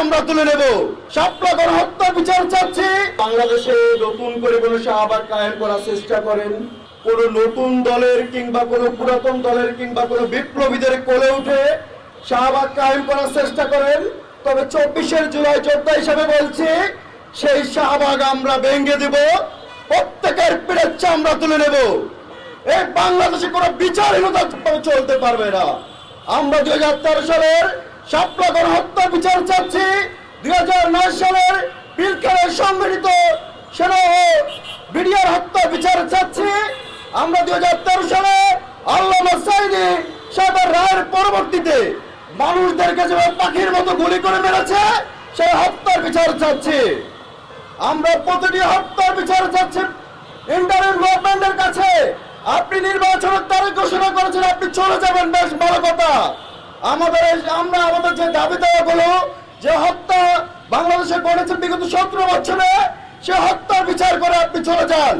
আমরা তুলে নেব। শাপলা গণহত্যা বিচার চাচ্ছি। বাংলাদেশে নতুন করে কোন শাহবাগ কায়েম করার চেষ্টা করেন। কোন নতুন দলের কিংবা কোন পুরাতন দলের কিংবা কোন বিপ্লবীদের কোলে উঠে শাহবাগ কায়েম করার চেষ্টা করেন। তবে চব্বিশের জুলাই যোদ্ধা হিসাবে বলছি, সেই শাহবাগ আমরা ভেঙে দেব। প্রত্যেকের পিঠের চামড়া তুলে নেব। এই বাংলাদেশে কোনো বিচারহীনতা চলতে পারবে না। আমরা দুই হাজার তেরো সালের শাপলা গণহত্যা বিচার চাচ্ছি। দুই হাজার নয় সালের পিলখানের সংগঠিত সেনা ও বিডিআর হত্যা বিচার চাচ্ছি। আমরা দুই হাজার তেরো সালে আল্লামা সাইদি সাহেবের রায়ের পরবর্তীতে মানুষদেরকে যেভাবে পাখির মতো গুলি করে মেরেছে, সেই হত্যার বিচার চাচ্ছি। আমরা প্রতিটি হত্যার বিচার চাচ্ছি। ইন্টারনেট গভর্নমেন্টের কাছে আপনি নির্বাচনের তারিখ ঘোষণা করেছেন, আপনি চলে যাবেন, বেশ ভালো কথা। আমাদের আমরা আমাদের যে দাবি দাওয়াগুলো, যে হত্যা বাংলাদেশে করেছে বিগত সতেরো বছরে, সে হত্যার বিচার করে আপনি চলে যান।